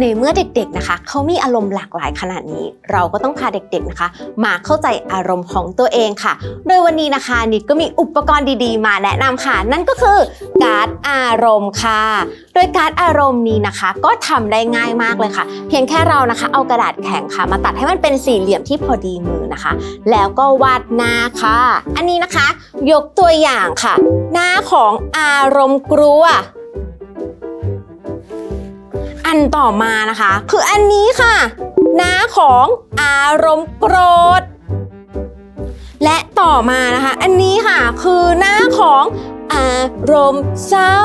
ในเมื่อเด็กๆนะคะเขามีอารมณ์หลากหลายขนาดนี้ เราก็ต้องพาเด็กๆนะคะ มาเข้าใจอารมณ์ของตัวเองค่ะ โดยวันนี้นะคะนิดก็มีอุปกรณ์ดีๆ มาแนะนำค่ะ นั่นก็คือการ์ดอารมณ์ค่ะ โดยการ์ดอารมณ์นี้นะคะ ก็ทำได้ง่ายมากเลยค่ะ เพียงแค่เรานะคะ เอากระดาษแข็งค่ะ มาตัดให้มันเป็นสี่เหลี่ยมที่พอดีมือนะคะ แล้วก็วาดหน้าค่ะ อันนี้นะคะ ยกตัวอย่างค่ะ หน้าของอารมณ์กลัว นต่อมานะคะ คืออันนี้ค่ะหน้าของอารมณ์โกรธ และต่อมานะคะ อันนี้ค่ะคือหน้าของอารมณ์เศร้า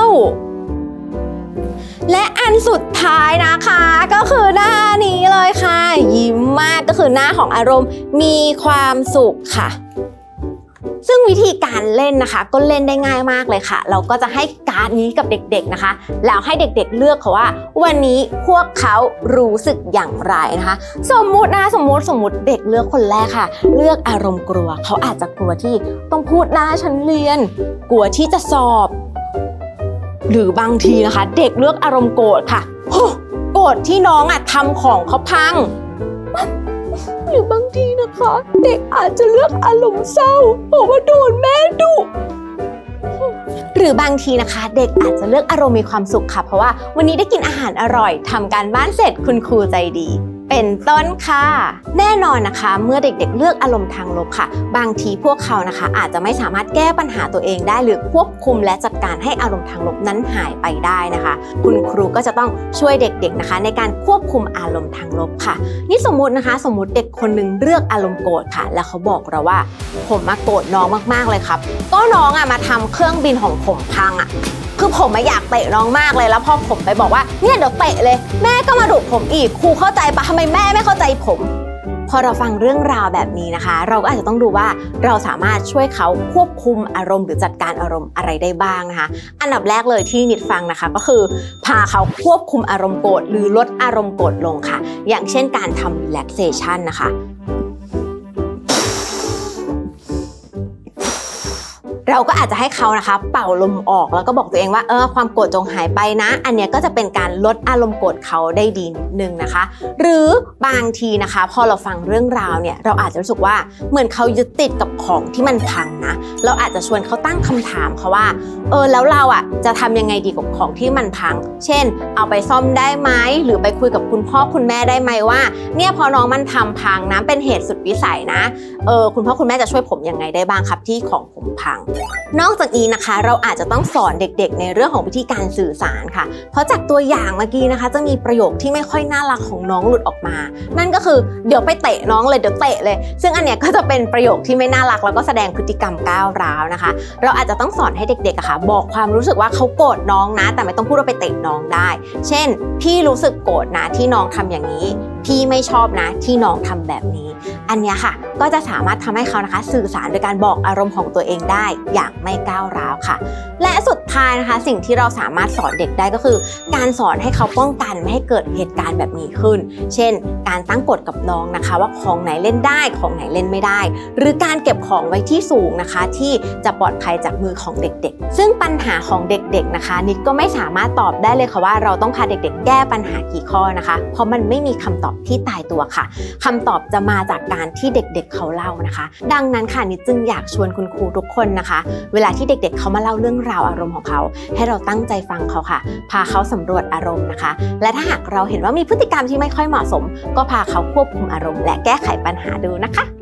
และอันสุดท้ายนะคะก็คือหน้านี้เลยค่ะ ยิ้มมากก็คือหน้าของอารมณ์มีความสุขค่ะ ซึ่งวิธีการเล่นนะคะ ก็เล่นได้ง่ายมากเลยค่ะ เราก็จะให้การ์ดนี้กับเด็กๆนะคะ แล้วให้เด็กๆเลือกค่ะว่า วันนี้พวกเขารู้สึกอย่างไรนะคะ สมมุตินะสมมุติสมมุติเด็กเลือกคนแรกค่ะ เลือกอารมณ์กลัว เขาอาจจะกลัวที่ต้องพูดหน้าชั้นเรียน กลัวที่จะสอบ หรือบางทีนะคะ เด็กเลือกอารมณ์โกรธค่ะโอ้โกรธที่น้องอะทำของเขาพัง หรือบางที นะคะ เด็กอาจจะเลือกอารมณ์เศร้าเพราะว่าโดนแม่ดุหรือบางทีนะคะ เด็กอาจจะเลือกอารมณ์มีความสุขค่ะ เพราะว่าวันนี้ได้กินอาหารอร่อยทำการบ้านเสร็จคุณครูใจดี เป็นต้นค่ะ แน่นอนนะคะ เมื่อเด็กๆ เลือกอารมณ์ทางลบค่ะ บางทีพวกเขานะคะ อาจจะไม่สามารถแก้ปัญหาตัวเองได้ หรือควบคุมและจัดการให้อารมณ์ทางลบนั้นหายไปได้นะคะ คุณครูก็จะต้องช่วยเด็กๆนะคะ ในการควบคุมอารมณ์ทางลบค่ะ นี่สมมตินะคะ สมมติเด็กคนหนึงเลือกอารมณ์โกรธค่ะ แล้วเขาบอกเราว่า ผมมาโกรธน้องมากๆเลยครับ ก็น้องอะมาทำเครื่องบินของผมพังอะ คือผมมาอยากเตะน้องมากเลยแล้วพอผมไปบอกว่าเนี่ยเดี๋ยวเตะเลย แม่ก็มาดุผมอีกครูเข้าใจปะทำไมแม่ไม่เข้าใจผม พอเราฟังเรื่องราวแบบนี้นะคะ เราก็อาจจะต้องดูว่าเราสามารถช่วยเขาควบคุมอารมณ์หรือจัดการอารมณ์อะไรได้บ้างนะคะ อันดับแรกเลยที่นิดฟังนะคะ ก็คือ พาเขาควบคุมอารมณ์โกรธหรือลดอารมณ์โกรธลงค่ะ อย่างเช่นการทำ relaxation นะคะ เราก็อาจจะให้เขานะคะ เป่าลมออกแล้วก็บอกตัวเองว่าเออความโกรธจงหายไปนะ อันเนี้ยก็จะเป็นการลดอารมณ์โกรธเขาได้ดีนิดนึงนะคะ หรือบางทีนะคะ พอเราฟังเรื่องราวเนี่ยเราอาจจะรู้สึกว่าเหมือนเขายึดติดกับของที่มันพังนะเราอาจจะชวนเขาตั้งคำถามเขาว่าเออแล้วเราอะจะทำยังไงดีกับของที่มันพัง เช่น เอาไปซ่อมได้ไหมหรือไปคุยกับคุณพ่อคุณแม่ได้ไหมว่า เนี่ยพอน้องมันทำพังนะเป็นเหตุสุดวิสัยนะเออคุณพ่อคุณแม่จะช่วยผมยังไงได้บ้างครับที่ของผมพังนอกจากนี้นะคะเราอาจจะต้องสอนเด็กๆ ในเรื่องของวิธีการสื่อสารค่ะ เพราะจากตัวอย่างเมื่อกี้นะคะ จะมีประโยคที่ไม่ค่อยน่ารักของน้องหลุดออกมา นั่นก็คือเดี๋ยวไปเตะน้องเลยเดี๋ยวเตะเลย ซึ่งอันเนี้ยก็จะเป็นประโยคที่ไม่น่ารักแล้วก็แสดงพฤติกรรมก้าวร้าวนะคะ เราอาจจะต้องสอนให้เด็กๆอะค่ะ บอกความรู้สึกว่าเขาโกรธน้องนะ แต่ไม่ต้องพูดว่าไปเตะน้องได้ เช่น พี่รู้สึกโกรธนะที่น้องทำอย่างนี้พี่ไม่ชอบนะที่น้องทำแบบนี้ อันนี้ค่ะ ก็จะสามารถทำให้เขานะคะ สื่อสารโดยการบอกอารมณ์ของตัวเองได้อย่างไม่ก้าวร้าวค่ะ และสุดท้ายนะคะ สิ่งที่เราสามารถสอนเด็กได้ก็คือ การสอนให้เขาป้องกันไม่ให้เกิดเหตุการณ์แบบนี้ขึ้น เช่น การตั้งกฎกับน้องนะคะ ว่าของไหนเล่นได้ของไหนเล่นไม่ได้ หรือการเก็บของไว้ที่สูงนะคะ ที่จะปลอดภัยจากมือของเด็กๆ ซึ่งปัญหาของเด็กๆนะคะ นิดก็ไม่สามารถตอบได้เลยค่ะว่าเราต้องพาเด็ก ๆ แก้ปัญหากี่ข้อนะคะ เพราะมันไม่มีคำตอบที่ตายตัวค่ะคำตอบจะมาจากการที่เด็กๆเขาเล่านะคะ ดังนั้นค่ะนิดจึงอยากชวนคุณครูทุกคนนะคะ เวลาที่เด็กๆเขามาเล่าเรื่องราวอารมณ์ของเขา ให้เราตั้งใจฟังเขาค่ะ พาเขาสำรวจอารมณ์นะคะ และถ้าหากเราเห็นว่ามีพฤติกรรมที่ไม่ค่อยเหมาะสม ก็พาเขาควบคุมอารมณ์ และแก้ไขปัญหาดูนะคะ